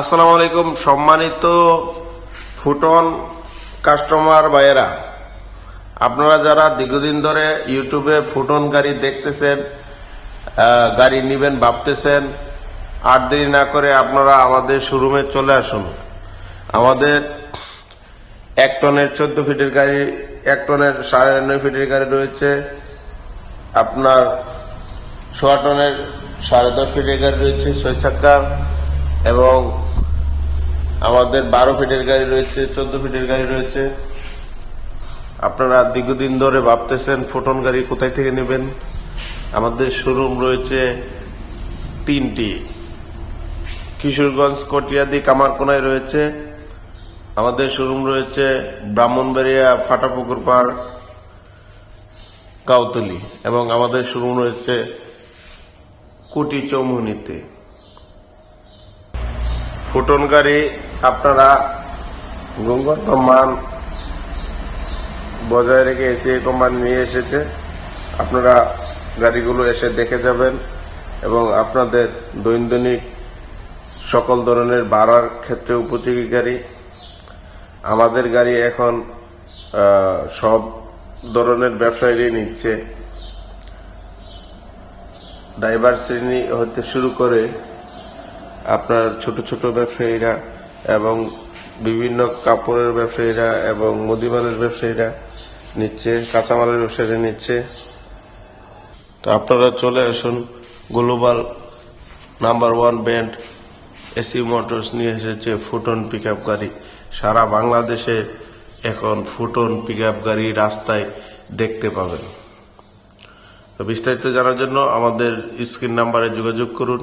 আসসালামু আলাইকুম, সম্মানিত ফুটন কাস্টমার ভাইয়েরা। আপনারা যারা দীর্ঘদিন ধরে ইউটিউবে ফুটন গাড়ি দেখতেছেন গাড়ি নিবেন, ভাবতেছেন, আর দেরি না করে আপনারা আমাদের শোরুমে চলে আসুন। আমাদের এক টনের চোদ্দ ফিটের গাড়ি, এক টনের সাড়ে নয় ফিটের গাড়ি রয়েছে। আপনার সোয়া টনের সাড়ে দশ ফিটের গাড়ি রয়েছে ছয় চাকার এবং আমাদের বারো ফিটের গাড়ি রয়েছে, চোদ্দ ফিটের গাড়ি রয়েছে। আপনারা দীর্ঘদিন ধরে ভাবতেছেন, ফোটন গাড়ি কোথায় থেকে নেবেন? আমাদের শোরুম রয়েছে তিনটি। কিশোরগঞ্জ, কটিয়াদি, কামারকোনায় রয়েছে। আমাদের শোরুম রয়েছে ব্রাহ্মণবাড়িয়া ফাটাপুকুর পাড় কাউতলি এবং আমাদের শোরুম রয়েছে কুটি চৌমুহনীতে। ফুটন গাড়ি আপনারা গুণগত মান বজায় রেখে এসিএ কোম্পানি নিয়ে এসেছে। আপনারা গাড়িগুলো এসে দেখে যাবেন এবং আপনাদের দৈনন্দিন সকল ধরনের ভাড়ার ক্ষেত্রে উপযোগী গাড়ি। আমাদের গাড়ি এখন সব ধরনের ব্যবসায়ীরাই নিচ্ছে। ড্রাইভার শ্রেণি হতে শুরু করে আপনার ছোট ছোট ব্যবসায়ীরা এবং বিভিন্ন কাপড়ের ব্যবসায়ীরা এবং মুদিমালের ব্যবসায়ীরা নিচ্ছে, কাঁচামালের ব্যবসায়ীরা নিচ্ছে। তো আপনারা চলে আসুন global number one brand AC motors নিয়ে এসেছে ফুটন পিক গাড়ি। সারা বাংলাদেশে এখন ফুটন পিক গাড়ি রাস্তায় দেখতে পাবেন। তো বিস্তারিত জানার জন্য আমাদের স্ক্রিন নাম্বারে যোগাযোগ করুন।